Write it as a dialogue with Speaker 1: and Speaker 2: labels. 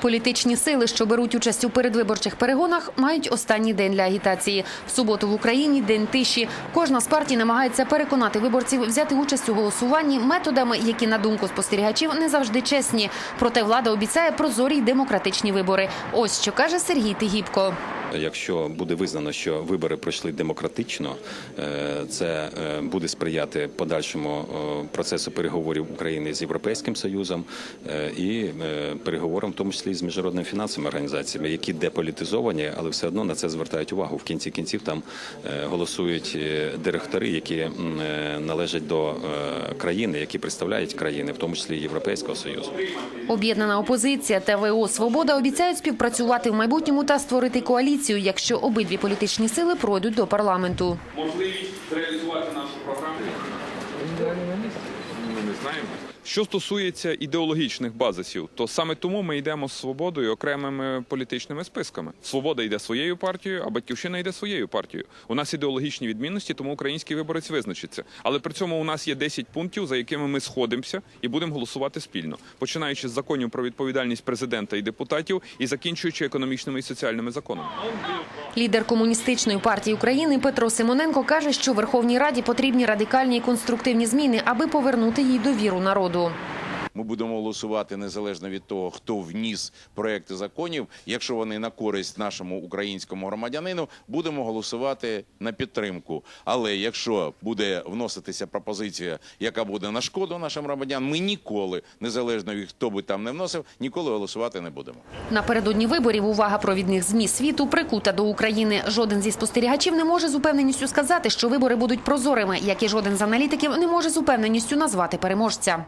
Speaker 1: Політичні сили, що беруть участь у передвиборчих перегонах, мають останній день для агітації. В суботу в Україні день тиші. Кожна з партій намагається переконати виборців взяти участь у голосуванні методами, які на думку спостерігачів не завжди чесні. Проте влада обіцяє прозорі й демократичні вибори. Ось що каже Сергій Тигіпко.
Speaker 2: Якщо буде визнано, що вибори пройшли демократично, е, це е, буде сприяти подальшому е, процесу переговорів України з Європейським Союзом і переговорам, в тому числі з міжнародними фінансовими організаціями, які деполітизовані, але все одно на це звертають увагу. В кінці кінців там голосують директори, які належать до країни, які представляють країни, в тому числі Європейського Союзу.
Speaker 1: Об'єднана опозиція та ВО «Свобода» обіцяють співпрацювати в майбутньому та створити коаліцію, якщо обидві політичні сили пройдуть до парламенту.
Speaker 3: можливість реалізувати нашу програму. Ми не знаємо. Що стосується ідеологічних базисів, то саме тому ми йдемо з свободою окремими політичними списками. Свобода йде своєю партією, а батьківщина йде своєю партією. У нас ідеологічні відмінності, тому український виборець визначиться. Але при цьому у нас є 10 пунктів, за якими ми сходимося і будемо голосувати спільно, починаючи з законів про відповідальність президента і депутатів і закінчуючи економічними і соціальними законами.
Speaker 1: Лідер комуністичної партії України Петро Симоненко каже, що Верховній Раді потрібні радикальні і конструктивні зміни, аби повернути їй довіру народу.
Speaker 4: Ми будемо голосувати незалежно від того, хто вніс проекти законів. Якщо вони на користь нашому українському громадянину, будемо голосувати на підтримку. Але якщо буде вноситися пропозиція, яка буде на шкоду нашим громадянам, ми ніколи, незалежно від хто би там не вносив, ніколи голосувати не будемо.
Speaker 1: Напередодні виборів увага провідних змі світу прикута до України. Жоден зі спостерігачів не може з упевненістю сказати, що вибори будуть прозорими, як і жоден з аналітиків не може з упевненістю назвати переможця.